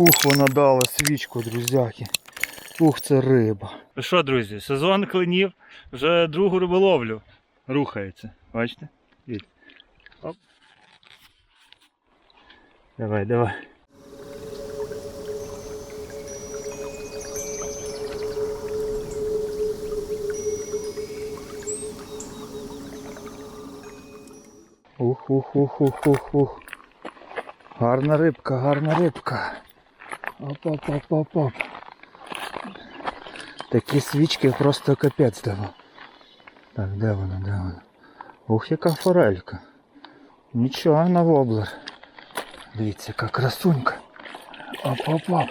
Ух, вона дала свічку, друзяки. Ух, це риба. Що, друзі, сезон клинів вже другу риболовлю рухається. Бачите? Оп. Давай, давай. Ух, ух, ух, ух, ух, рибка. Оп-оп-оп-оп-оп. Такі свічки просто капець давав. Так, де вона, де вона? Ух, яка форелька. Нічого на воблер. Дивіться, яка красунька. Оп-оп-оп.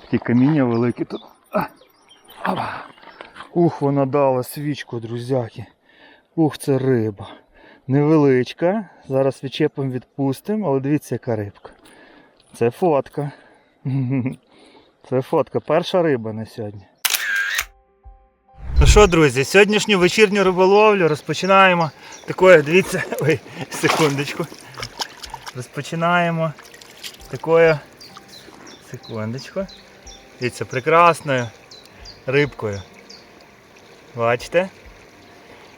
Такі каміння великі тут. Ух, вона дала свічку, друзяки. Ух, це риба. Невеличка. Зараз відчепом відпустимо, але дивіться, яка рибка. Це фотка. Це фотка. Перша риба на сьогодні. Ну що, друзі, сьогоднішню вечірню риболовлю розпочинаємо такою, дивіться, ой, секундочку. Розпочинаємо такою, секундочку. Дивіться, прекрасною рибкою. Бачите?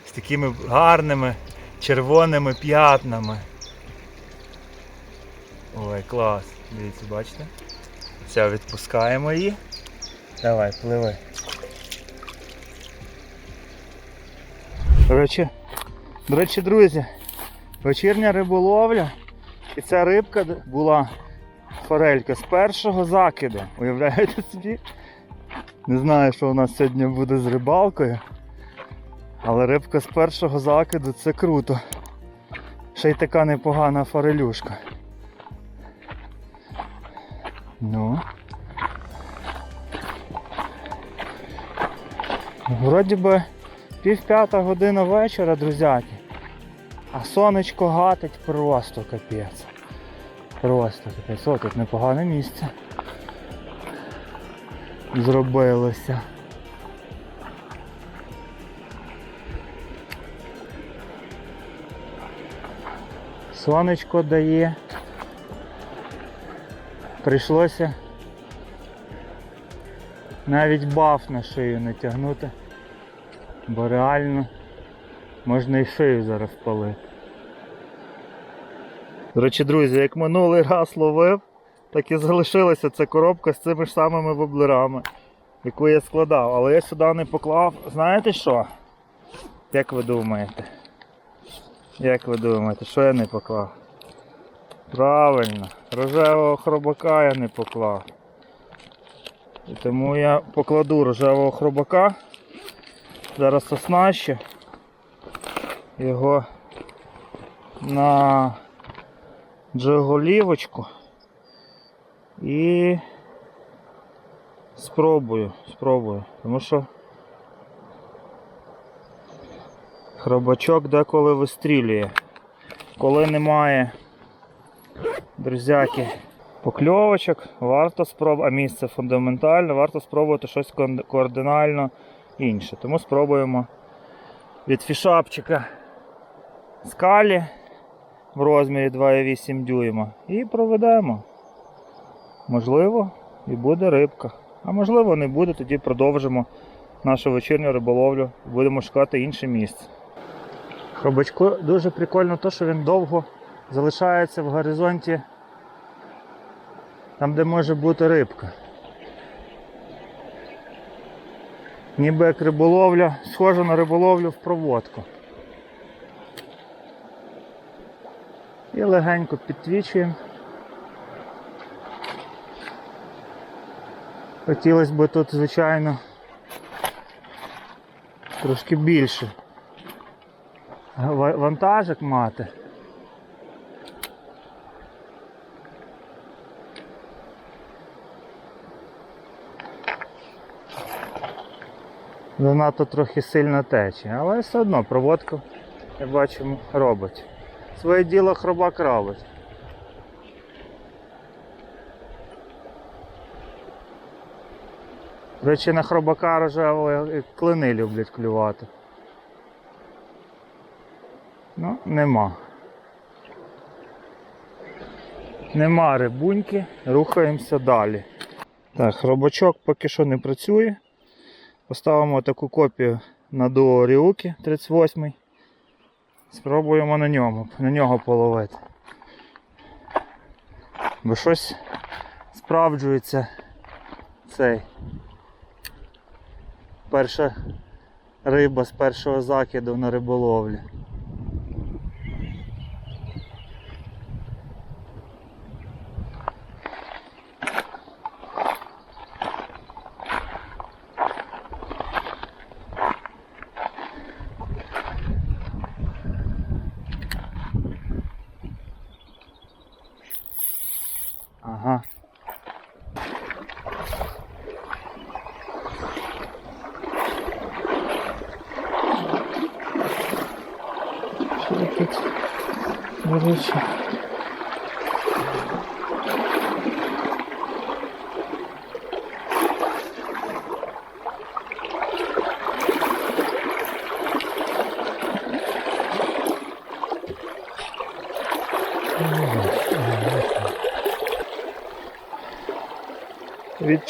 З такими гарними червоними п'ятнами. Ой, клас. Дивіться, бачите? Все, відпускаємо її. Давай, пливи. До речі, до речі, друзі, вечірня риболовля. І ця рибка була форелька з першого закиду. Уявляєте собі? Не знаю, що у нас сьогодні буде з рибалкою. Але рибка з першого закиду це круто. Ще й така непогана форелюшка. Ну. Вроді би пів п'ята година вечора, друзяки. А сонечко гатить просто капець. Просто капець. О, тут непогане місце. Зробилося. Сонечко дає. Прийшлося навіть баф на шию натягнути. Бо реально можна і шию зараз палити. До речі, друзі, як минулий раз ловив, так і залишилася ця коробка з цими ж самими воблерами, яку я складав. Але я сюди не поклав. Знаєте що? Як ви думаєте? Як ви думаєте, що я не поклав? Правильно, рожевого хробака я не поклав. І тому я покладу рожевого хробака. Зараз оснащу його на джиголівочку і спробую, спробую, тому що хробачок деколи вистрілює. Коли немає, друзяки, покльовочок, варто спробувати, а місце фундаментальне, варто спробувати щось кардинально інше. Тому спробуємо від фішапчика скалі в розмірі 2,8 дюйма і проведемо. Можливо, і буде рибка. А можливо не буде, тоді продовжимо нашу вечірню риболовлю, будемо шукати інше місце. Хробачку дуже прикольно те, що він довго залишається в горизонті там, де може бути рибка. Ніби як риболовля, схоже на риболовлю в проводку. І легенько підтвічуємо. Хотілося б тут, звичайно, трошки більше вантажик мати. Занадто трохи сильно тече, але все одно проводку, як бачимо, робить. Своє діло хробак робить. До речі, на хробака рожевого клини люблять клювати. Ну, нема. Нема рибуньки, рухаємося далі. Так, робочок поки що не працює. Поставимо таку копію на дуо Ріуки 38. Спробуємо на ньому, на нього половити. Бо щось справджується цей. Перша риба з першого закиду на риболовлі. Ага. Що тут? До речі.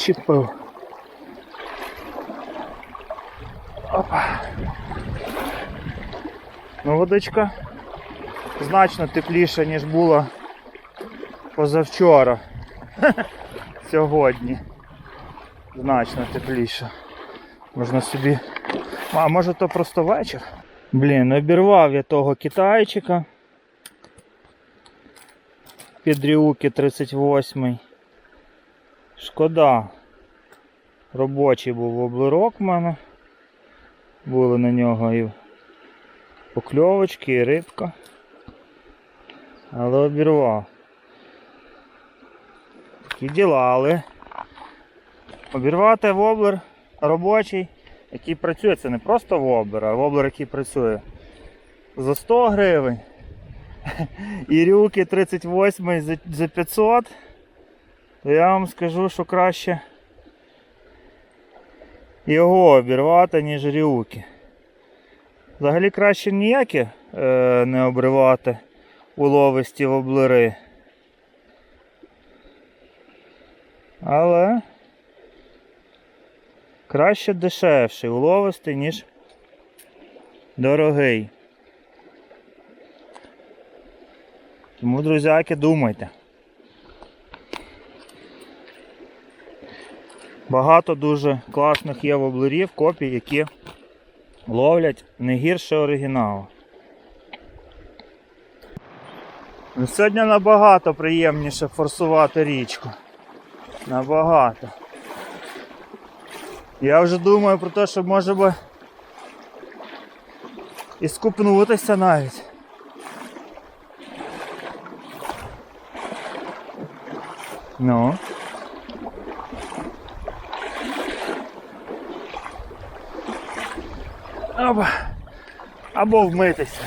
Відчіпив. Опа. Ну, водичка значно тепліша, ніж була позавчора. Сьогодні. Значно тепліша. Можна собі. А може то просто вечір? Блін, обірвав я того китайчика. Під Ріуки 38. Шкода. Робочий був облирок в мене. Були на нього і покльовочки, і рибка. Але обірвав. Такі діла, але обірвати воблер робочий, який працює, це не просто воблер, а воблер, який працює за 100 гривень. І рюки 38 за- за 500. То я вам скажу, що краще його обірвати, ніж рюки. Взагалі краще ніякі е, не обривати уловисті воблери. Але краще дешевший уловистий, ніж дорогий. Тому, друзяки, думайте. Багато дуже класних є воблерів, копій, які ловлять не гірше оригіналу. Сьогодні набагато приємніше форсувати річку. Набагато. Я вже думаю про те, що може би і скупнутися навіть. Ну. Або, або вмитися.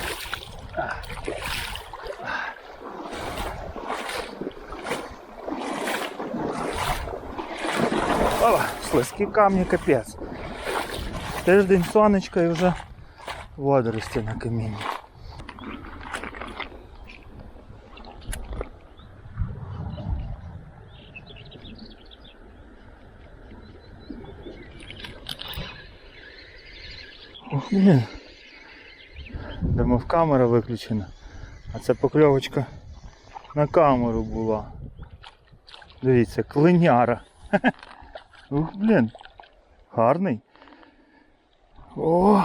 Опа, слизькі камні капець. Тиждень сонечка і вже водорості на камінні. Блін. Думав, камера виключена. А це покльовочка на камеру була. Дивіться, клиняра. Ух, блін. Гарний. О.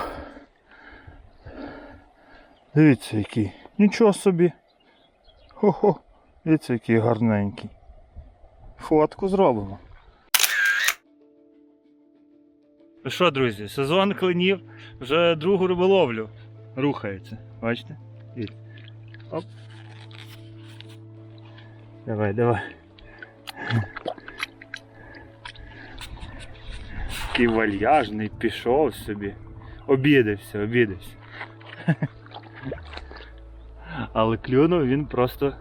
Дивіться який. Нічого собі. Хо-хо. Дивіться, який гарненький. Фотку зробимо. Ну що, друзі, сезон клинів вже другу риболовлю рухається. Бачите? Оп. Давай, давай. Такий вальяжний, пішов собі. Обідався, обідався. Але клюнув він просто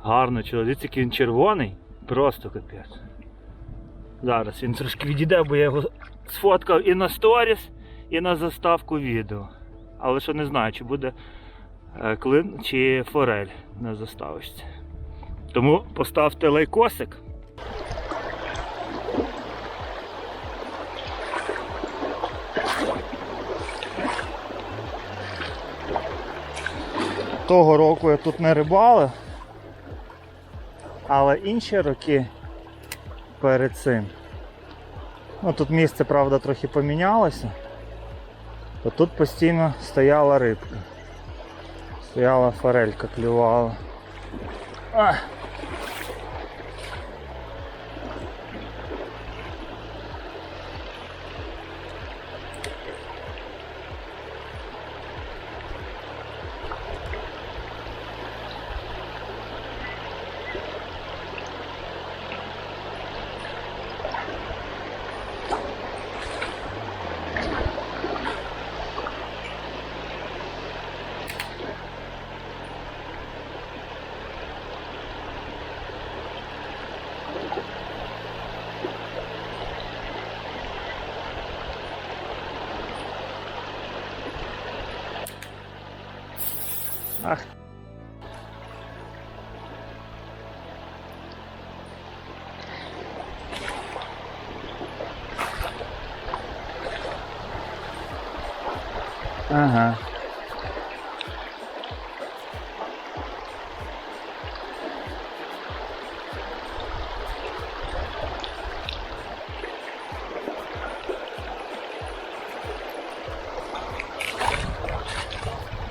гарно. Чоловік, який він червоний, просто капець. Зараз він трошки відійде, бо я його сфоткав і на сторіс, і на заставку відео. Але що не знаю, чи буде е, клин чи форель на заставочці. Тому поставте лайкосик. Того року я тут не рибалив, але інші роки перед цим. Ну тут місце, правда, трохи помінялося. То тут постійно стояла рибка. Стояла форелька, клювала. А. Ага.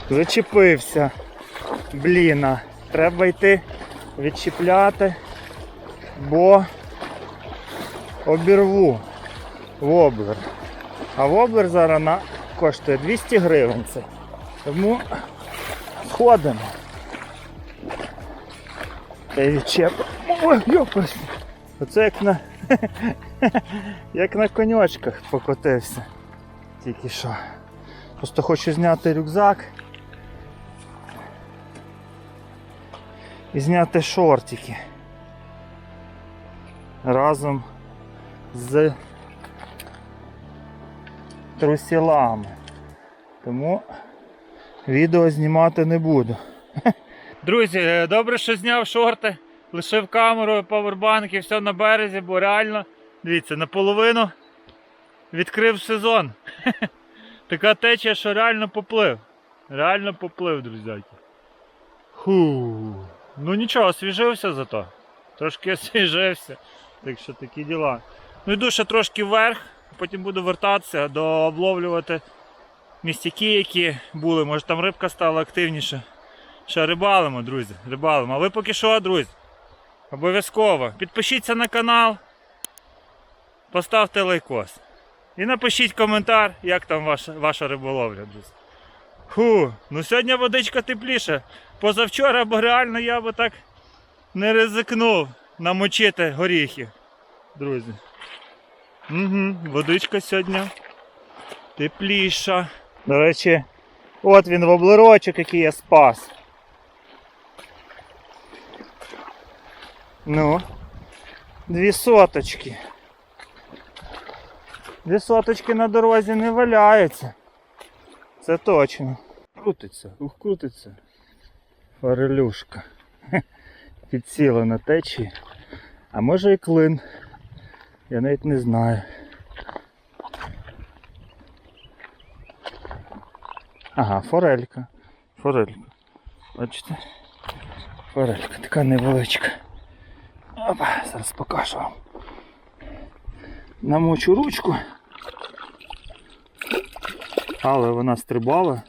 Зачепився. Бліна. Треба йти відчіпляти, бо обірву воблер. А воблер зараз на... коштує 200 гривень. Це. Тому ходимо. Та й відчепимо. Ой, йопас. Оце як на, як на коньочках покотився. Тільки що. Просто хочу зняти рюкзак. і зняти шортики разом з трусілами. Тому відео знімати не буду. Друзі, е, добре, що зняв шорти, лишив камеру, павербанк і все на березі, бо реально, дивіться, наполовину відкрив сезон. Така течія, що реально поплив. Реально поплив, друзяки. Ху. Ну нічого, освіжився зато. Трошки освіжився. Так що такі діла. Ну йду ще трошки вверх, потім буду вертатися, дообловлювати містяки, які були. Може там рибка стала активніше. Ще рибалимо, друзі, рибалимо. А ви поки що, друзі, обов'язково підпишіться на канал, поставте лайкос. І напишіть коментар, як там ваша, ваша риболовля, друзі. Фу, ну сьогодні водичка тепліша. Позавчора, бо реально я би так не ризикнув намочити горіхи, друзі. Угу, водичка сьогодні тепліша. До речі, от він воблерочок, який я спас. Ну, дві соточки. Дві соточки на дорозі не валяються. Це точно. Крутиться, крутиться. Форелюшка. Підсіла на течії. А може і клин. Я навіть не знаю. Ага, форелька. Форелька. Бачите? Форелька така невеличка. Опа, зараз покажу вам. Намочу ручку. Але вона стрибала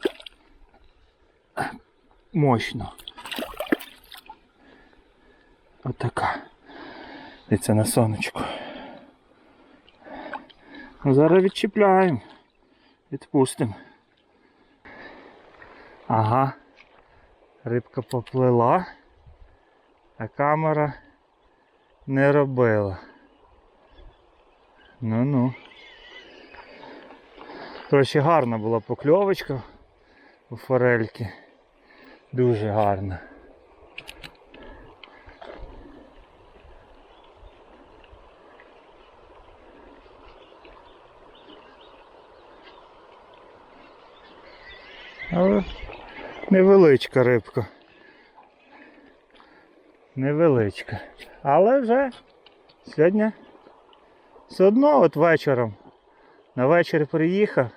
мощно. Отака. Дивіться на сонечку. Зараз відчіпляємо. Відпустимо. Ага. Рибка поплила, а камера не робила. Ну-ну. Коротше, гарна була покльовочка у форельки. Дуже гарна. Але невеличка рибка. невеличка. Але вже сьогодні все одно от вечором. На вечір приїхав.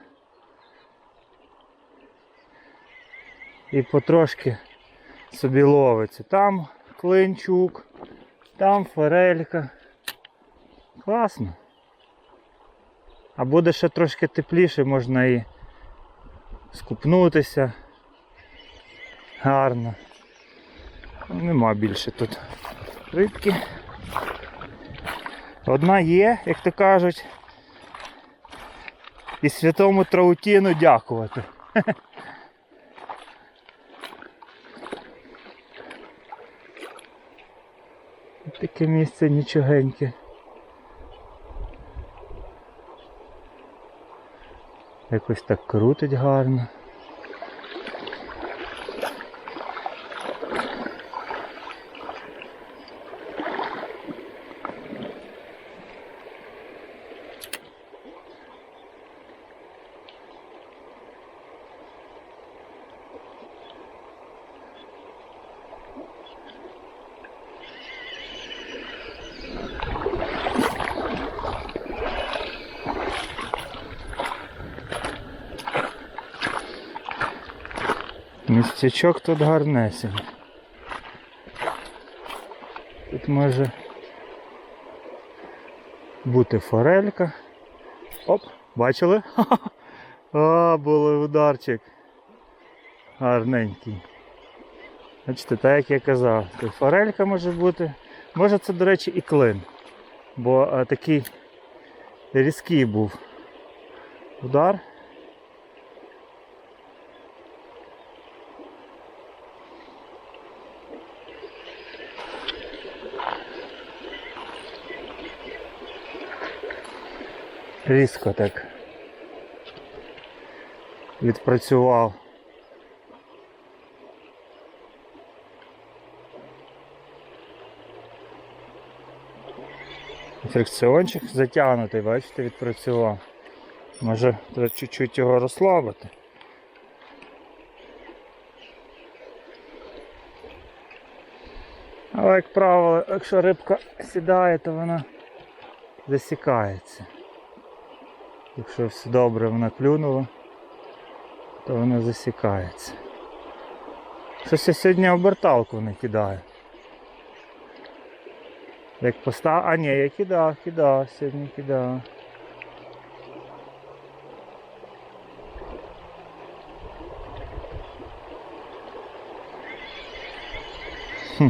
І потрошки собі ловиться. Там клинчук, там форелька. Класно. А буде ще трошки тепліше, можна і скупнутися. Гарно. Нема більше тут рибки. Одна є, як то кажуть. І святому Траутіну дякувати. Таке місце нічогеньке. Якось так крутить гарно. Містячок тут гарнесень. Тут може бути форелька. Оп, бачили? А, були ударчик. Гарненький. Бачите, так як я казав, тут форелька може бути. Може це, до речі, і клин. Бо а, такий різкий був удар. Різко так відпрацював. Фрикціончик затягнутий, бачите, відпрацював. Може треба чуть-чуть його розслабити. Але, як правило, якщо рибка сідає, то вона засікається. Якщо все добре вона клюнула, то вона засікається. Щось я сьогодні оберталку не кидаю. Як постав... А ні, я кидав, кидав, сьогодні кидав. Хм.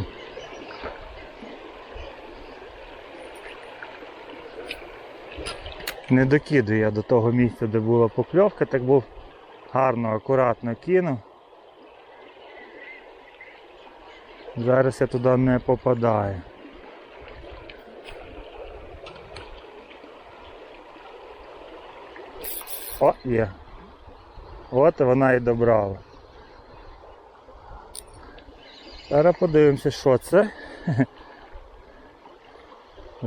Не докидую я до того місця, де була покльовка, так був гарно, акуратно кинув. Зараз я туди не попадаю. О, є. От вона і добрала. Зараз подивимося, що це.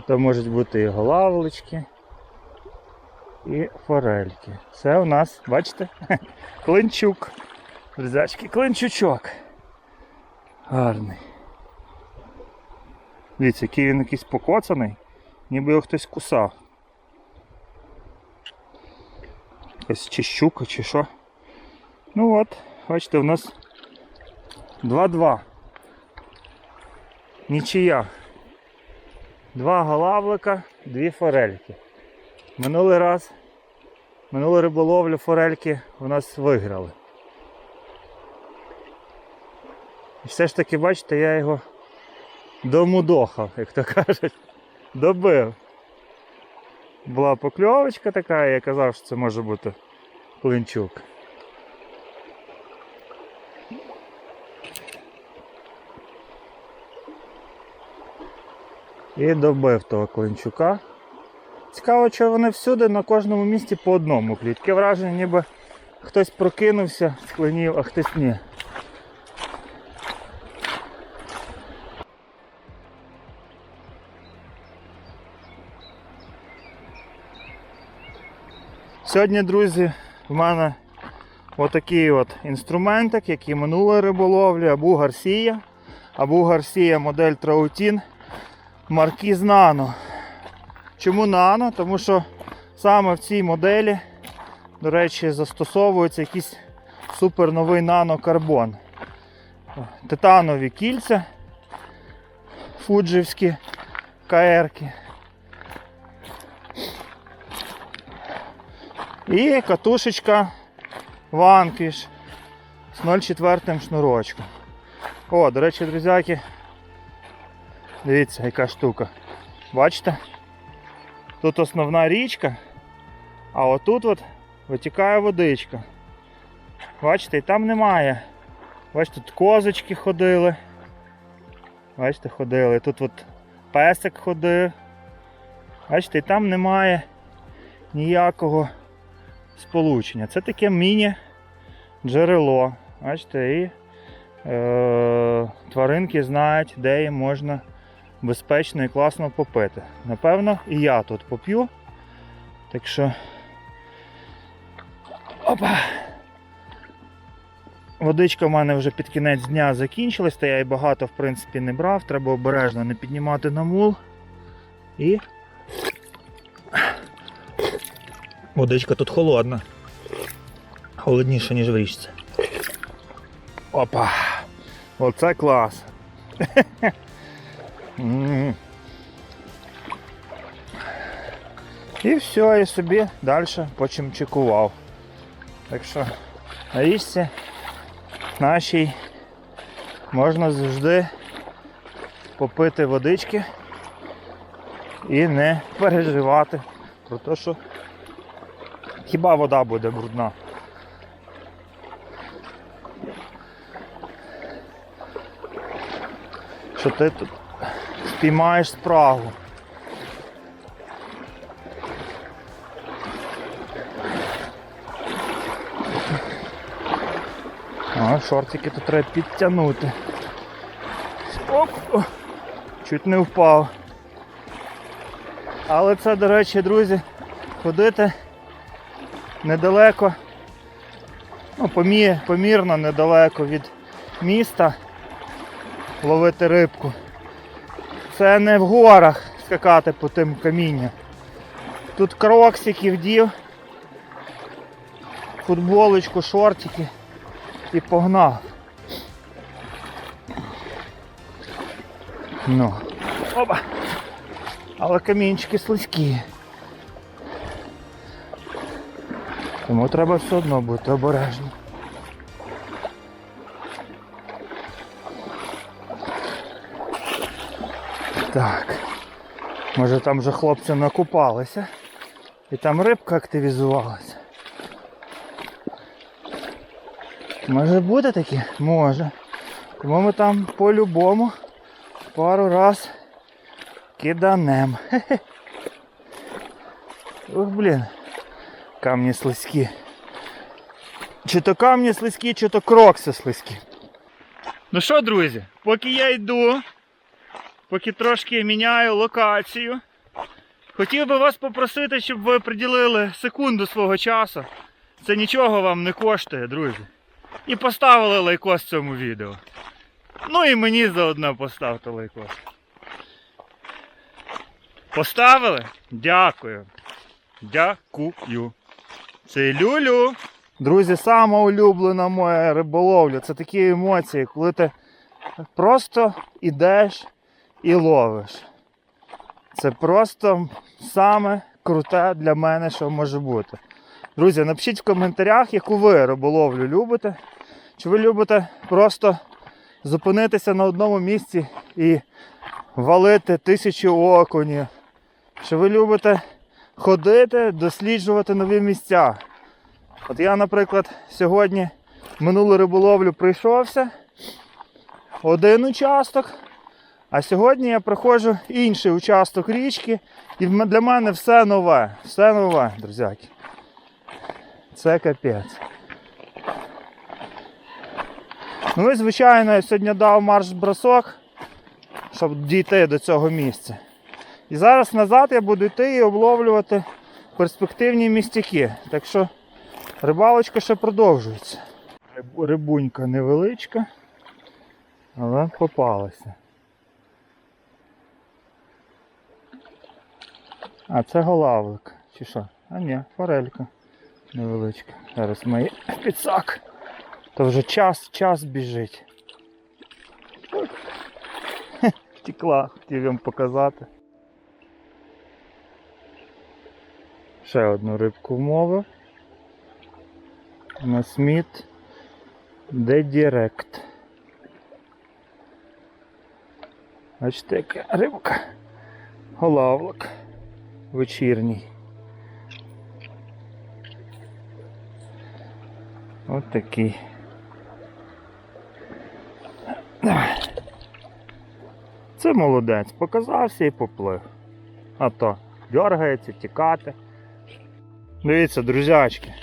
Це можуть бути і голавлички і форельки. Це у нас, бачите, клинчук. Друзячки, клинчучок. Гарний. Дивіться, який він якийсь покоцаний, ніби його хтось кусав. Якась чи щука, чи що. Ну от, бачите, у нас 2-2. Нічия. Два голавлика, дві форельки. Минулий раз, минулу риболовлю форельки у нас виграли. І все ж таки, бачите, я його домудохав, як то кажуть, добив. Була покльовочка така, я казав, що це може бути клинчук. І добив того клинчука. Цікаво, що вони всюди на кожному місці по одному клюють. Враження, ніби хтось прокинувся, склинів, а хтось ні. Сьогодні, друзі, в мене отакий от інструментик, як і минулої риболовлі, абу Гарсія. Абу Гарсія модель Траутін Маркіз Нано. Чому нано? Тому що саме в цій моделі, до речі, застосовується якийсь супер новий нанокарбон. Титанові кільця фуджівські КРки. І катушечка Vanquish з 0,4 шнурочком. О, до речі, друзяки, дивіться, яка штука. Бачите? Тут основна річка, а отут от витікає водичка. Бачите, і там немає. Бачите, тут козочки ходили. Бачите, ходили. Тут от песик ходив. Бачите, і там немає ніякого сполучення. Це таке міні-джерело. Бачите, і е, тваринки знають, де їм можна безпечно і класно попити. Напевно, і я тут поп'ю. Так що. Опа! Водичка в мене вже під кінець дня закінчилась, та я і багато в принципі не брав. Треба обережно не піднімати на мул. І. Водичка тут холодна. Холодніше, ніж в річці. Опа! Оце клас. І все, і собі далі почимчикував. Так що на річці нашій можна завжди попити водички і не переживати про те, що хіба вода буде брудна. Що ти тут спіймаєш спрагу. А, шортики тут треба підтягнути. Оп! Чуть не впав. Але це, до речі, друзі, ходити недалеко, ну, помірно недалеко від міста ловити рибку. Це не в горах скакати по тим камінням. Тут кроксики вдів, футболочку, шортики і погнав. Ну. Опа! Але камінчики слизькі. Тому треба все одно бути обережним. Так. Може там вже хлопці накупалися. І там рибка активізувалася. Може буде таке? Може. Тому ми там по-любому пару раз киданем. Хе-хе. Ох, блін. Камні слизькі. Чи то камні слизькі, чи то крокси слизькі. Ну що, друзі, поки я йду, поки трошки міняю локацію, хотів би вас попросити, щоб ви приділили секунду свого часу. Це нічого вам не коштує, друзі. І поставили лайкос цьому відео. Ну і мені заодно поставте лайкос. Поставили? Дякую. Дякую. Це Люлю. Друзі, сама улюблена моя риболовля. Це такі емоції, коли ти просто ідеш і ловиш. Це просто саме круте для мене, що може бути. Друзі, напишіть в коментарях, яку ви риболовлю любите. Чи ви любите просто зупинитися на одному місці і валити тисячу окунів? Чи ви любите ходити, досліджувати нові місця? От я, наприклад, сьогодні минулу риболовлю прийшовся, один участок, а сьогодні я проходжу інший участок річки, і для мене все нове, все нове, друзяки. Це капець. Ну і звичайно, я сьогодні дав марш-бросок, щоб дійти до цього місця. І зараз назад я буду йти і обловлювати перспективні містяки. Так що рибалочка ще продовжується. Рибунька невеличка, Але попалася. А це голавлик. Чи що? А ні, форелька. Невеличка. Зараз ми підсак. То вже час, час біжить. Хе, Втекла, хотів вам показати. Ще одну рибку вмовив. На Сміт де Директ. Бачите, яка рибка. Голавлик. Вечірній. Ось такий. Це молодець, показався і поплив. А то дергається, тікати. Дивіться, друзячки.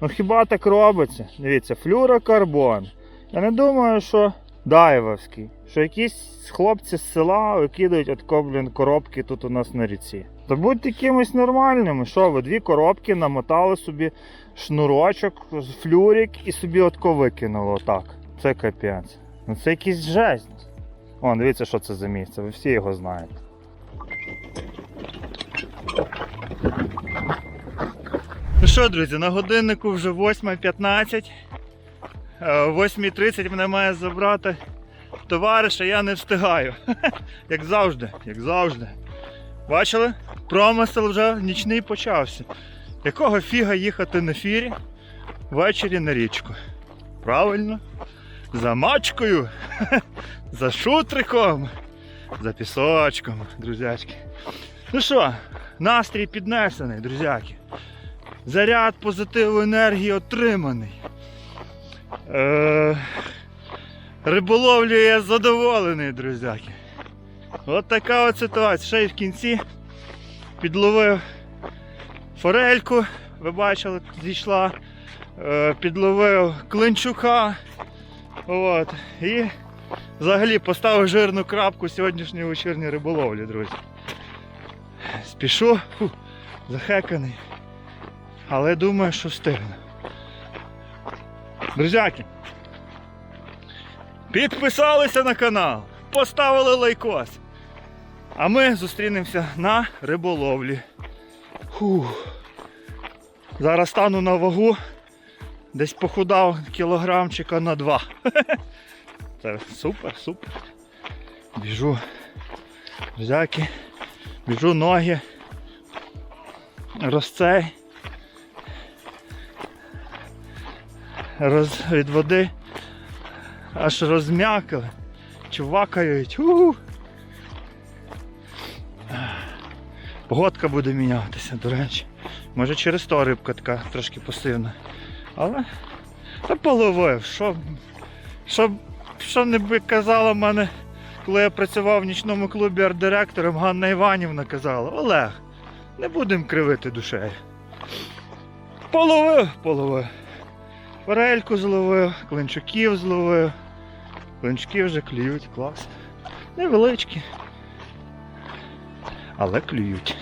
Ну хіба так робиться? Дивіться, флюрокарбон. Я не думаю, що дайвовський. Що якісь хлопці з села викидають отко, блін, коробки тут у нас на ріці. То будьте якимось нормальними. Що ви, дві коробки намотали собі шнурочок, флюрик і собі отко викинули отак. Це капець. Ну це якийсь жесть. О, дивіться, що це за місце, ви всі його знаєте. Ну що, друзі, на годиннику вже 8.15. Е, О 8.30 мене має забрати товариш, а я не встигаю. Як завжди, як завжди. Бачили? Промисел вже нічний почався. Якого фіга їхати на фірі ввечері на річку? Правильно? За мачкою, за шутриком, за пісочком, друзячки. Ну що, настрій піднесений, друзяки. Заряд позитиву енергії отриманий. Е, риболовлю я задоволений, друзяки. От така от ситуація. Ще й в кінці підловив форельку, ви бачили, зійшла, е, підловив клинчука. От. І взагалі поставив жирну крапку сьогоднішньої вечірньої риболовлі, друзі. Спішу, фу, захеканий. Але думаю, що встигну. Друзяки, підписалися на канал, поставили лайкос. А ми зустрінемося на риболовлі. Фух. Зараз стану на вагу. Десь похудав кілограмчика на два. Це супер, супер. Біжу. Друзяки. Біжу ноги. Розцей. Роз, від води аж розм'якали. Чувакають. У-у. Погодка буде мінятися, до речі. Може через то рибка така трошки пасивна. Але та половив. Що, що, що не би казала мене, коли я працював в нічному клубі арт-директором, Ганна Іванівна казала, Олег, не будемо кривити душею. Половив, половив. Форельку зловив, клинчуків зловив. Клинчуки вже клюють, клас. Невеличкі. Але клюють.